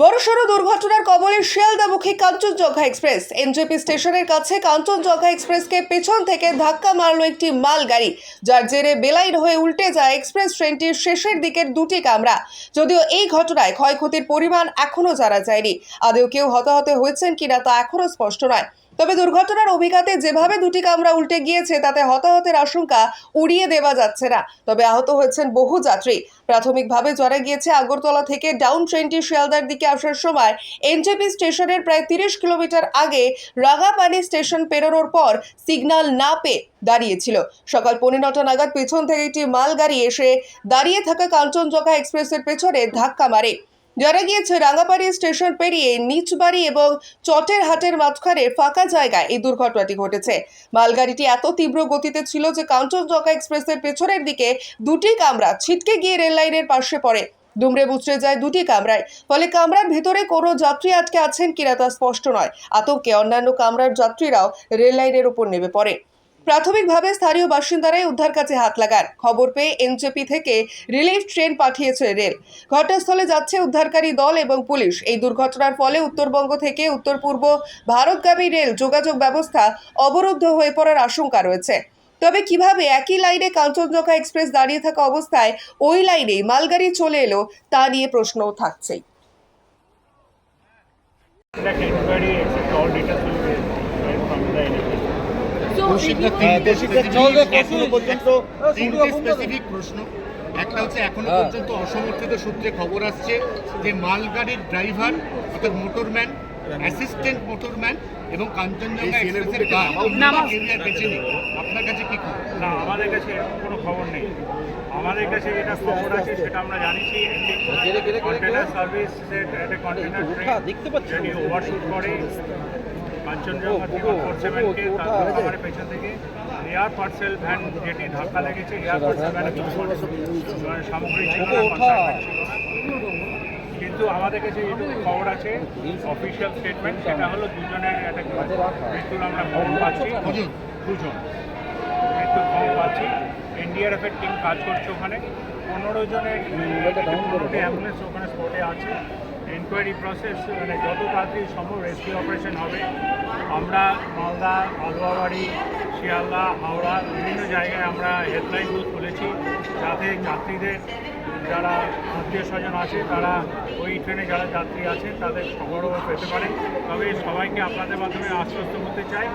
বড়সড় দুর্ঘটনার কবলে শিয়ালদামুখী কাঞ্চনজঙ্ঘা এক্সপ্রেস। এনজেপি স্টেশনের কাছে কাঞ্চনজঙ্ঘা এক্সপ্রেসকে পেছন থেকে ধাক্কা মারল একটি মালগাড়ি। যার জেরে বেলাইন হয়ে উল্টে যায় এক্সপ্রেস ট্রেনটির শেষের দিকের দুটি কামরা। যদিও এই ঘটনায় ক্ষয়ক্ষতির পরিমাণ এখনও জানা যায়নি। আদৌ কেউ হতাহত হয়েছেন কিনা তা এখনও স্পষ্ট নয়। তবে দুর্ঘটনার অভিঘাতে যেভাবে দুটি কামরা উল্টে গিয়েছে, তাতে হতাহতের আশঙ্কা উড়িয়ে দেওয়া যাচ্ছে না। তবে আহত হয়েছেন বহু যাত্রী। প্রাথমিকভাবে জানা গিয়েছে আগরতলা থেকে ডাউন ট্রেনটি শিয়ালদার দিকে আসার সময়। এনজেপি স্টেশনের প্রায় তিরিশ কিলোমিটার আগে রাগাপানি স্টেশন পেরোনোর পর সিগন্যাল না পেয়ে দাঁড়িয়েছিল। সকাল পৌনে নটা নাগাদ পেছন থেকে একটি মালগাড়ি এসে দাঁড়িয়ে থাকা কাঞ্চনজঙ্ঘা এক্সপ্রেসের পেছনে ধাক্কা মারে। জানা গিয়েছে রাঙ্গাপাড়ি স্টেশন পেরিয়ে নিচবাড়ি এবং চটের হাটের মাঝখানে ফাঁকা জায়গায় এই দুর্ঘটনাটি ঘটেছে। মালগাড়িটি এত তীব্র গতিতে ছিল যে কাঞ্চনজঙ্ঘা এক্সপ্রেসের পেছনের দিকে দুটি কামরা ছিটকে গিয়ে রেল লাইনের পাশে পড়ে। দুমড়ে মুচড়ে যায় দুটি কামরায়। ফলে কামরার ভেতরে কোনো যাত্রী আটকে আছেন কিনা তা স্পষ্ট নয়। আতঙ্কে অন্যান্য কামরার যাত্রীরাও রেল লাইনের উপর নেমে পড়ে। প্রাথমিকভাবে স্থানীয় বাসিন্দারাই উদ্ধার কাজে হাত লাগান। খবর পেয়ে এনজেপি থেকে রিলিফ ট্রেন পাঠিয়েছে রেল। ঘটনাস্থলে যাচ্ছে উদ্ধারকারী দল এবং পুলিশ। এই দুর্ঘটনার ফলে উত্তরবঙ্গ থেকে উত্তর পূর্ব ভারতগামী রেল যোগাযোগ ব্যবস্থা অবরুদ্ধ হয়ে পড়ার আশঙ্কা রয়েছে। তবে কীভাবে একই লাইনে কাঞ্চনজঙ্ঘা এক্সপ্রেস দাঁড়িয়ে থাকা অবস্থায় ওই লাইনে মালগাড়ি চলে এলো, তা নিয়ে প্রশ্নও থাকছেই। দোষীদের এখনও পর্যন্ত তিনটে স্পেসিফিক প্রশ্ন। একটা হচ্ছে এখনও পর্যন্ত অসমর্থিত সূত্রে খবর আসছে যে মালগাড়ির ড্রাইভার অর্থাৎ মোটরম্যান অ্যাসিস্ট্যান্ট মোটরম্যান এবং কাঞ্চনজঙ্ঘা এক্সপ্রেসের গার্ড কেরিয়ার নেই। আপনার কাছে কি খবর? না আমাদের কাছে এরকম কোনো খবর নেই। আমাদের কাছে যেটা খবর আছে সেটা আমরা জানিছি। কন্টেনার সার্ভিস একটা কন্টেনার ট্রেন যেটি ওভারশুট করে কাঞ্চনজঙ্ঘা থেকে ফোর সেভেনকে তারপরে পেছন থেকে এয়ার পার্সেল ভ্যান যেটি ধাক্কা লেগেছে এয়ার পার্সেল ভ্যানে সামগ্রী ছিল। না consignment ছিল না কিন্তু আমাদের কাছে যেটুকু খবর আছে অফিসিয়াল স্টেটমেন্ট সেটা হলো দুজনের একটা মৃত্যুর আমরা খবর পাচ্ছি। দুজন? মৃত্যুর খবর পাচ্ছি। এনডিআরএফ এর টিম কাজ করছে ওখানে। পনেরো জনের অ্যাম্বুলেন্স ওখানে স্পটে আছে। এনকোয়ারি প্রসেস মানে যত তাড়াতাড়ি সম্ভব রেস্কিউ অপারেশন হবে। আমরা মালদা আলুয়াবাড়ি শিয়ালদা, হাওড়া বিভিন্ন জায়গায় আমরা হেল্পলাইন বুথ খুলেছি। যাতে যাত্রীদের যারা আত্মীয় স্বজন আছে, তারা ওই ট্রেনে যারা যাত্রী আছেন তাদের খবরও পেতে পারে। তবে সবাইকে আপনাদের মাধ্যমে আশ্বস্ত করতে চাই,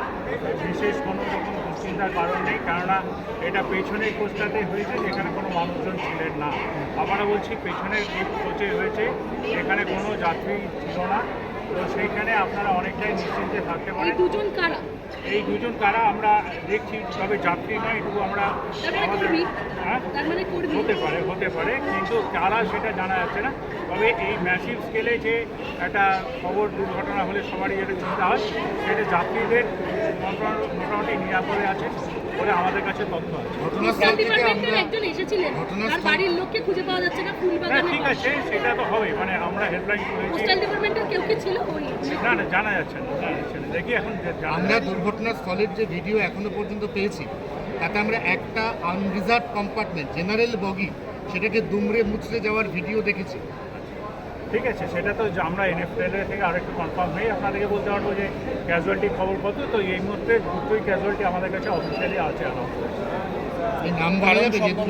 বিশেষ কোনো রকম দুশ্চিন্তার কারণ নেই, কেননা এটা পেছনের কোচটাতে হয়েছে, যেখানে কোনো মানুষজন ছিলেন না। আবারও বলছি, পেছনের কোচে হয়েছে এখানে কোনো যাত্রী ছিল না। তো সেইখানে আপনারা অনেকটাই নিশ্চিন্তে থাকতে এই দুজন কারা? এই দুজন কারা আমরা দেখছি তবে যাত্রী নয় এটুকু আমরা মানে হ্যাঁ? মানে হতে পারে হতে পারে কিন্তু কারা সেটা জানা যাচ্ছে না। তবে এই ম্যাসিভ স্কেলে যে একটা খবর দুর্ঘটনা হলে সবারই যেটা চিন্তা হয় সেটা যাত্রীদের মোটামুটি নিরাপদে আছে। বলে আমাদের কাছে তথ্য আছে। ঘটনাস্থল থেকে আমরা একজন এসেছিলেন। তার বাড়ির লোককে খুঁজে পাওয়া যাচ্ছে না ফুলবাগানে ঠিক আছে সেটা তো হবে মানে আমরা হেল্পলাইন করেছি। পোস্টাল ডিপার্টমেন্টের কেউ কি ছিল? ওই না না জানা যাচ্ছে না দেখি এখন আমরা দুর্ঘটনাস্থলের যে ভিডিও এখনও পর্যন্ত পেয়েছি তাতে আমরা একটা আনরিজার্ভ কম্পার্টমেন্ট জেনারেল বগি সেটাকে দুমড়ে মুচড়ে যাওয়ার ভিডিও দেখেছি। ঠিক আছে সেটা তো আমরা এনএফএল থেকে আরেকটু কনফার্ম হয়ে আপনাদেরকে বলতে পারব যে ক্যাজুয়ালিটি খবর কত তো এই মুহূর্তে দুটোই ক্যাজুয়ালিটি আমাদের কাছে অফিসিয়ালি আছে আর নাম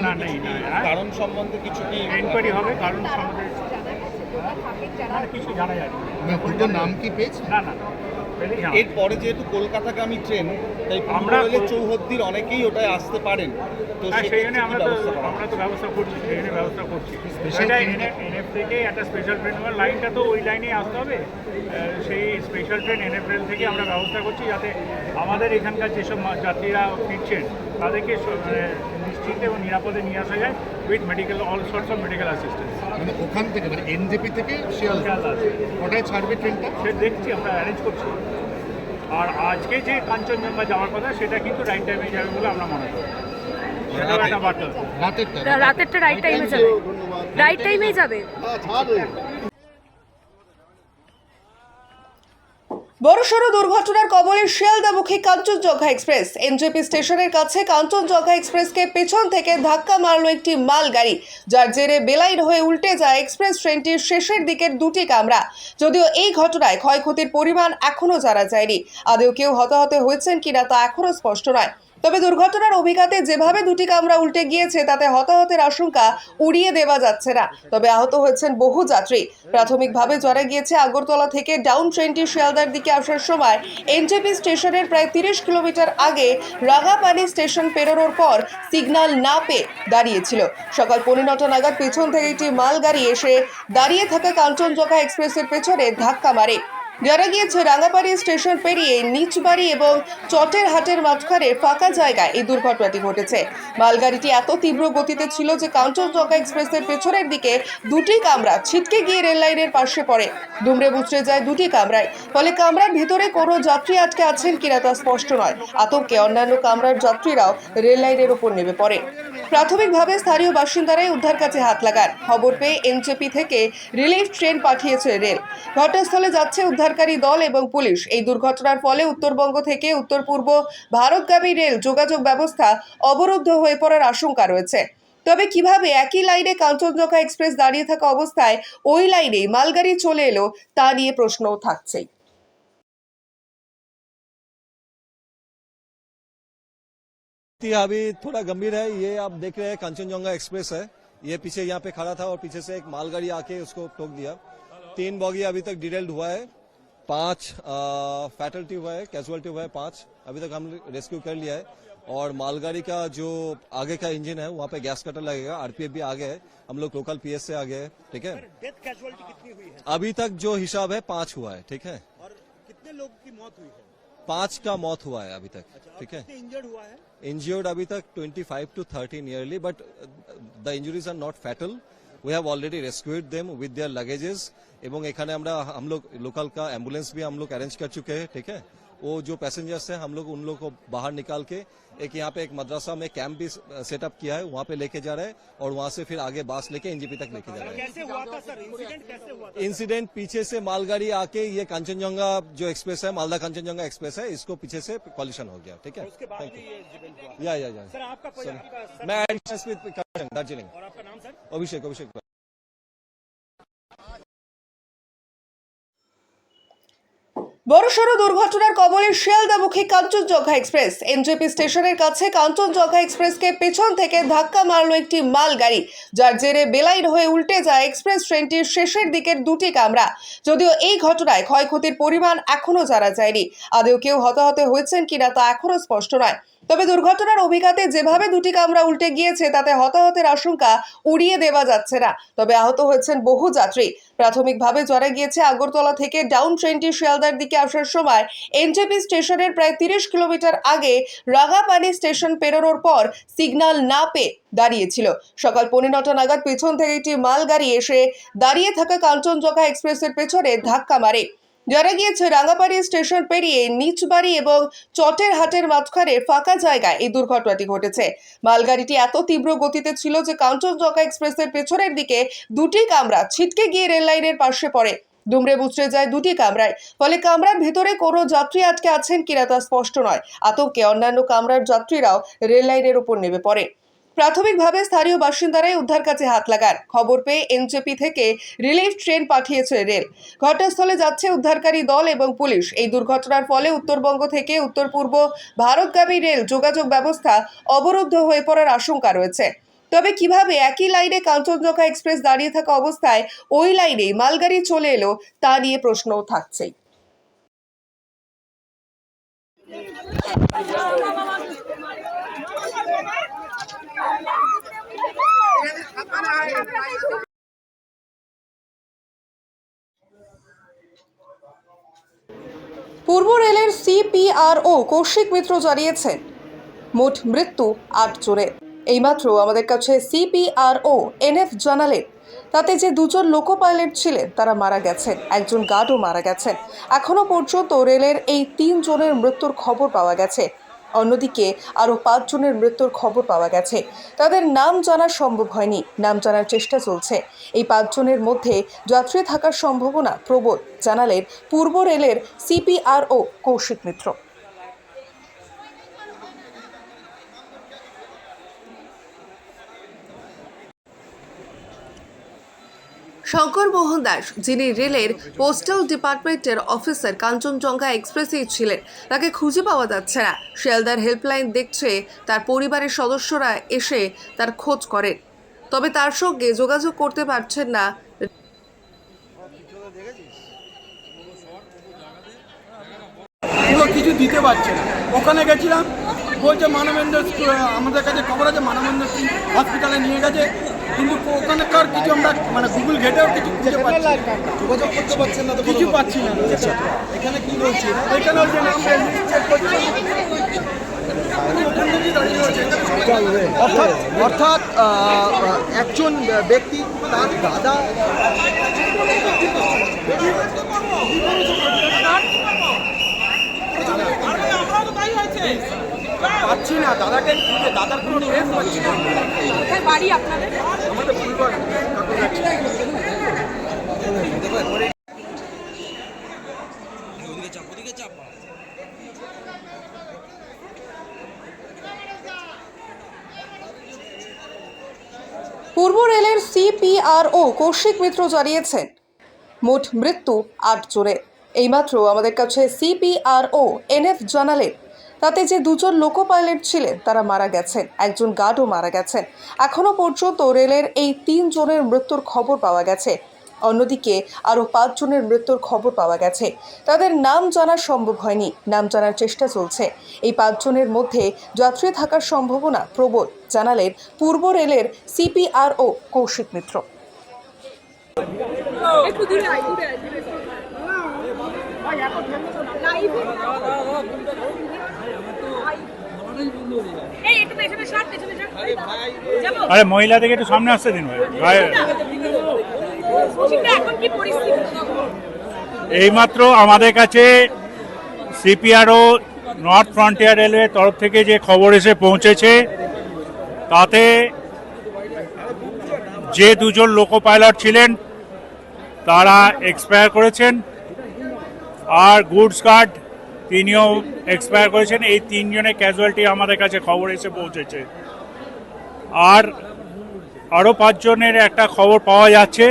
না নেই না হ্যাঁ? কারণ সম্বন্ধে কিছু কি এনকোয়ারি হবে কারণ সম্বন্ধে কিছু জানা যায় না, নাম কি পেয়েছি? না না। এরপরে যেহেতু কলকাতাগামী ট্রেন তাই আমরা চৌহদ্দির অনেকেই ওটায় আসতে পারেন। তো হ্যাঁ সেইখানে আমরা তো আমরা তো ব্যবস্থা করছি সেইখানে ব্যবস্থা করছি। সেটা এনএফ থেকে একটা স্পেশাল ট্রেন আমার লাইনটা তো ওই লাইনেই আসতে হবে। সেই স্পেশাল ট্রেন এনএফএল থেকে আমরা ব্যবস্থা করছি যাতে আমাদের এখানকার যেসব যাত্রীরা ফিরছেন তাদেরকে মানে নিশ্চিন্তে এবং নিরাপদে নিয়ে আসা যায় with medical all sorts of medical assistance মানে ওখান থেকে মানে এনজেপি থেকে শিয়ালদা কটায় ছাড়বে ট্রেনটা সে দেখছি আমরা অ্যারেঞ্জ করছি। আর আজকে যে কাঞ্চনজঙ্ঘা যাওয়ার কথা সেটা কিন্তু রাইট টাইমে যাবে বলে আমরা মনে করি। রাতেরটা রাতেরটা রাইট টাইমে যাবে। রাইট টাইমেই যাবে। বড়সড় দুর্ঘটনার কবলে শিয়ালদামুখী কাঞ্চনজঙ্ঘা এক্সপ্রেস। এনজেপি স্টেশনের কাছে কাঞ্চনজঙ্ঘা এক্সপ্রেসকে পেছন থেকে ধাক্কা মারল একটি মাল গাড়ি যার জেরে বেলাইন হয়ে উল্টে যায় এক্সপ্রেস ট্রেনটির শেষের দিকের দুটি কামরা। যদিও এই ঘটনায় ক্ষয়ক্ষতির পরিমাণ এখনও জানা যায়নি। আদৌ কেউ হতাহত হয়েছেন কিনা তা এখনও স্পষ্ট নয়। তবে দুর্ঘটনার অভিঘাতে যেভাবে দুটি কামরা উল্টে গিয়েছে, তাতে হতাহতের আশঙ্কা উড়িয়ে দেওয়া যাচ্ছে না। তবে আহত হয়েছেন বহু যাত্রী। প্রাথমিকভাবে জানা গিয়েছে, আগরতলা থেকে ডাউন ট্রেনটি শিয়ালদার দিকে আসার সময় এনজেপি স্টেশনের প্রায় তিরিশ কিলোমিটার আগে রাগাপানি স্টেশন পেরোনোর পর সিগন্যাল না পেয়ে দাঁড়িয়েছিল। সকাল পৌনে নটা নাগাদ পেছন থেকে একটি মালগাড়ি এসে দাঁড়িয়ে থাকা কাঞ্চনজঙ্ঘা এক্সপ্রেসের পেছনে ধাক্কা মারে। জানা গিয়েছে রাঙাপাড়ি স্টেশন পেরিয়ে নিচবাড়ি এবং চটের হাটের মাঝখানে ফাঁকা জায়গায় এই দুর্ঘটনাটি ঘটেছে। মালগাড়িটি এত তীব্র গতিতে ছিল যে কাঞ্চনজঙ্ঘা এক্সপ্রেসের পেছনের দিকে দুটি কামরা ছিটকে গিয়ে রেল লাইনের পাশে পড়ে। দুমড়ে মুচড়ে যায় দুটি কামরায়। ফলে কামরার ভিতরে কোনো যাত্রী আটকে আছেন কিনা তা স্পষ্ট নয়। আতঙ্কে অন্যান্য কামরার যাত্রীরাও রেল লাইনের উপর নেমে পড়ে। প্রাথমিকভাবে স্থানীয় বাসিন্দারাই উদ্ধার কাছে হাত লাগান। খবর পেয়ে এনজেপি থেকে রিলিফ ট্রেন পাঠিয়েছে রেল। ঘটনাস্থলে যাচ্ছে উদ্ধারকারী দল এবং পুলিশ। এই দুর্ঘটনার ফলে উত্তরবঙ্গ থেকে উত্তর পূর্ব ভারতগামী রেল যোগাযোগ ব্যবস্থা অবরুদ্ধ হয়ে পড়ার আশঙ্কা রয়েছে। তবে কীভাবে একই লাইনে কাঞ্চনজঙ্ঘা এক্সপ্রেস দাঁড়িয়ে থাকা অবস্থায় ওই লাইনে মালগাড়ি চলে এলো তা নিয়ে প্রশ্নও থাকছেই। अभी थोड़ा गंभीर है ये आप देख रहे हैं कंचनजंगा एक्सप्रेस है। ये पीछे यहाँ पे खड़ा था और पीछे से एक मालगाड़ी आके उसको ठोक दिया। तीन बॉगी अभी तक डिटेल्ड हुआ है पाँच फैटलिटी हुआ है कैजुअलिटी हुआ है पाँच। अभी तक हम रेस्क्यू कर लिया है और मालगाड़ी का जो आगे का इंजन है वहाँ पे गैस कटर लगेगा आरपीएफ भी आगे है। हम लोग लोकल पीएस से आगे है ठीक है? डेथ कैजुअलिटी कितनी हुई है? अभी तक जो हिसाब है पाँच हुआ है ठीक है? और कितने लोग की मौत हुई है? पांच का मौत हुआ है अभी तक ठीक है कितने इंजर्ड हुआ है injured abhi tak 25 to 30 nearly but uh, the injuries are not fatal we have already rescued them with their luggages এবং এখানে আমরা हम लोग लोकल का एम्बुलेंस भी हम लोग अरेंज कर चुके हैं ठीक है वो जो पैसेंजर्स हैं हम लोग उन लोग को बाहर निकाल के एक यहाँ पे एक मदरसा में कैंप भी सेटअप किया है वहाँ पे लेके जा रहे हैं और वहाँ से फिर आगे बास लेके एनजीपी तक लेके जा रहे हैं। कैसे हुआ था सर? इंसिडेंट कैसे हुआ था? इंसिडेंट पीछे से मालगाड़ी आके ये कंचनजंगा जो एक्सप्रेस है मालदा कंचनजंगा एक्सप्रेस है इसको पीछे से कॉलिशन हो गया ठीक है? थैंक ये यू या या सर आपका मैं दार्जिलिंग अभिषेक अभिषेक। বড়সড় দুর্ঘটনার কবলে শিয়ালদামুখী কাঞ্চনজঙ্ঘা এক্সপ্রেস। এনজেপি স্টেশনের কাছে কাঞ্চনজঙ্ঘা এক্সপ্রেসকে পেছন থেকে ধাক্কা মারল একটি মাল গাড়ি। যার জেরে বেলাইন হয়ে উল্টে যায় এক্সপ্রেস ট্রেনটির শেষের দিকের দুটি কামরা। যদিও এই ঘটনায় ক্ষয়ক্ষতির পরিমাণ এখনও জানা যায়নি। আদৌ কেউ হতাহত হয়েছেন কিনা তা এখনও স্পষ্ট নয়। তবে দুর্ঘটনার অভিঘাতে যেভাবে দুটি কামরা উল্টে গিয়েছে, তাতে হতাহতের আশঙ্কা উড়িয়ে দেওয়া যাচ্ছে না। তবে আহত হয়েছেন বহু যাত্রী। প্রাথমিকভাবে জানা গিয়েছে, আগরতলা থেকে ডাউন ট্রেনটি শিয়ালদার দিকে আসার সময় এনজেপি স্টেশনের প্রায় তিরিশ কিলোমিটার আগে রাগাপানি স্টেশন পেরোনোর পর সিগন্যাল না পেয়ে দাঁড়িয়েছিল। সকাল পৌনে নটা নাগাদ পেছন থেকে একটি মালগাড়ি এসে দাঁড়িয়ে থাকা কাঞ্চনজঙ্ঘা এক্সপ্রেসের পেছনে ধাক্কা মারে। জানা গিয়েছে রাঙাপাড়ি স্টেশন পেরিয়ে নিচবাড়ি এবং চটের হাটের মাঝখানে ফাঁকা জায়গায় এই দুর্ঘটনাটি ঘটেছে। মালগাড়িটি এত তীব্র গতিতে ছিল যে কাঞ্চনজঙ্ঘা এক্সপ্রেসের পেছনের দিকে দুটি কামরা ছিটকে গিয়ে রেল লাইনের পাশে পড়ে। দুমড়ে মুচড়ে যায় দুটি কামরায়। ফলে কামরার ভেতরে কোনো যাত্রী আটকে আছেন কিনা তা স্পষ্ট নয়। আতঙ্কে অন্যান্য কামরার যাত্রীরাও রেল লাইনের উপর নেমে পড়ে। প্রাথমিকভাবে স্থানীয় বাসিন্দারাই উদ্ধার কাজে হাত লাগান। খবর পেয়ে এনজেপি থেকে রিলিফ ট্রেন পাঠিয়েছে রেল। ঘটনাস্থলে যাচ্ছে উদ্ধারকারী দল এবং পুলিশ। এই দুর্ঘটনার ফলে উত্তরবঙ্গ থেকে উত্তর পূর্ব ভারতগামী রেল যোগাযোগ ব্যবস্থা অবরুদ্ধ হয়ে পড়ার আশঙ্কা রয়েছে। তবে কীভাবে একই লাইনে কাঞ্চনজঙ্ঘা এক্সপ্রেস দাঁড়িয়ে থাকা অবস্থায় ওই লাইনেই মালগাড়ি চলে এলো, তা নিয়ে প্রশ্নও থাকছেই। পূর্ব রেলের সিপিআরও কৌশিক মিত্র জানিয়েছেন মোট মৃত্যু আট জনের। এইমাত্র আমাদের কাছে সিপিআরও, এনএফ জানালেন তাতে যে দুজন লোকো পাইলট ছিলেন, তারা মারা গেছেন, একজন গার্ডও মারা গেছেন। এখনও পর্যন্ত রেলের এই তিন জনের মৃত্যুর খবর পাওয়া গেছে। অন্যদিকে আরও পাঁচজনের মৃত্যুর খবর পাওয়া গেছে। তাদের নাম জানা সম্ভব হয়নি, নাম জানার চেষ্টা চলছে। এই পাঁচজনের মধ্যে যাত্রী থাকার সম্ভাবনা প্রবল, জানালেন পূর্ব রেলের সিপিআরও কৌশিক মিত্র। শঙ্কর মোহন দাস, যিনি রেলের পোস্টাল ডিপার্টমেন্টের অফিসার কাঞ্চনজঙ্ঘা এক্সপ্রেসেই ছিলেন, তাকে খুঁজে পাওয়া যাচ্ছে না। শিয়ালদার হেল্পলাইন দেখছে তার পরিবারের সদস্যরা এসে তার খোঁজ করেন। তবে তার সঙ্গে যোগাযোগ করতে পারছেন না কিছু দিতে পারছে না। ওখানে গেছিলাম, বলছে মানবেন্দ্র আমাদের কাছে খবর আছে, মানবেন্দ্র সিং হসপিটালে নিয়ে গেছে। কিন্তু ওখানকার কিছু আমরা মানে গুগল ঘেটেও কিছু খুঁজে পাচ্ছি। যোগাযোগ করতে পারছেন না তো কিছু পাচ্ছি না। এখানে কি বলছে? এখানে চেক করছি। রয়েছে। অর্থাৎ অর্থাৎ একজন ব্যক্তি তার দাদা পাচ্ছি না দাদাকে খুঁজে দাদার কোনো ট্রেস পাচ্ছি না। কোথায় বাড়ি আপনাদের? আমাদের ফুলবাগ পূর্ব রেলের সিপিআরও কৌশিক মিত্র জানিয়েছেন মোট মৃত্যু আট জোরে এইমাত্র আমাদের কাছে সিপিআরও এনএফ জানালেন তাতে যে দুজন লোকো পাইলট ছিলেন তারা মারা গেছেন। একজন গার্ডও মারা গেছেন। এখনও পর্যন্ত রেলের এই তিন জনের মৃত্যুর খবর পাওয়া গেছে। অন্যদিকে আরও পাঁচজনের মৃত্যুর খবর পাওয়া গেছে। তাদের নাম জানা সম্ভব হয়নি। নাম জানার চেষ্টা চলছে। এই পাঁচজনের মধ্যে যাত্রী থাকার সম্ভাবনা প্রবল, জানালেন পূর্ব রেলের সিপিআরও কৌশিক মিত্র। একটু দূরে আয় দূরে আয়। দূরে লাইভে এই একটু আরে সামনে আসতে দিন ভাই। এইমাত্র আমাদের কাছে সিপিআরও নর্থ ফ্রন্টিয়ার রেলওয়ে তরফ থেকে যে খবর এসে পৌঁছেছে, তাতে যে দুজন লোকো পাইলট ছিলেন, তারা এক্সপায়ার করেছেন। আর গুডস গার্ড তিনিও এক্সপায়ার করেছেন। এই তিনজনের ক্যাজুয়ালিটি আমাদের কাছে খবর এসে পৌঁছেছে। আর আরও পাঁচজনের একটা খবর পাওয়া যাচ্ছে।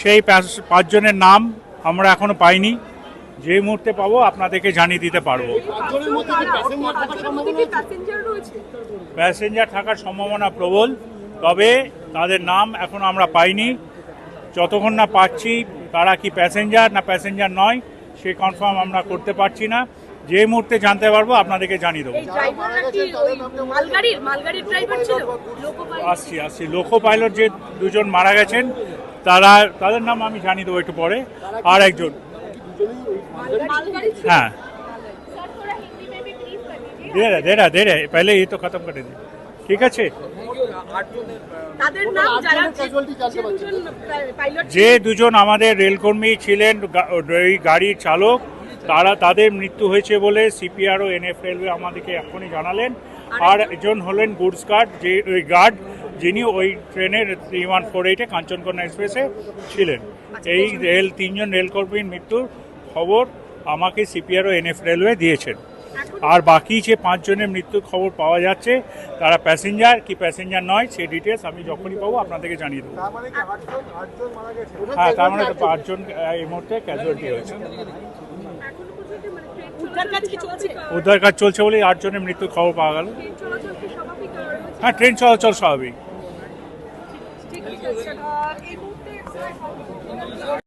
সেই পাঁচজনের নাম আমরা এখনও পাইনি। যে মুহূর্তে পাবো আপনাদেরকে জানিয়ে দিতে পারব। প্যাসেঞ্জার থাকার সম্ভাবনা প্রবল, তবে তাদের নাম এখন আমরা পাইনি। যতক্ষণ না পাচ্ছি তারা কি প্যাসেঞ্জার না প্যাসেঞ্জার নয়, সে কনফার্ম আমরা করতে পারছি না। যে মুহূর্তে জানতে পারব আপনাদেরকে জানিয়ে দেবো। আসছি আসছি। লোকো পাইলট যে দুজন মারা গেছেন তারা তাদের নাম আমি জানিয়ে দেবো একটু পরে। আর একজন। হ্যাঁ। দে পহলে এই তো খতম করে দিই ঠিক আছে? যে দুজন আমাদের রেলকর্মী ছিলেন গাড়ির চালক তারা তাদের মৃত্যু হয়েছে বলে সিপিআর ও এনএফ রেলওয়ে আমাদেরকে এখনই জানালেন। আর একজন হলেন গুডস গার্ড যে ওই গার্ড যিনি ওই ট্রেনের থ্রি ওয়ান ফোর এইটে কাঞ্চনকন্যা এক্সপ্রেসে ছিলেন। এই রেল তিনজন রেলকর্মীর মৃত্যুর খবর আমাকে সিপিআর ও এনএফ রেলওয়ে দিয়েছেন। আর বাকি যে পাঁচজনের মৃত্যুর খবর পাওয়া যাচ্ছে তারা প্যাসেঞ্জার কি প্যাসেঞ্জার নয় সেই ডিটেলস আমি যখনই পাবো আপনাদেরকে জানিয়ে দেবো। হ্যাঁ তার মানে পাঁচজন এই মুহূর্তে ক্যাজুয়ালিটি হয়েছে। উদ্ধার কাজ চলছে? বলেই আটজনের মৃত্যুর খবর পাওয়া গেল। হ্যাঁ ট্রেন চলাচল স্বাভাবিক।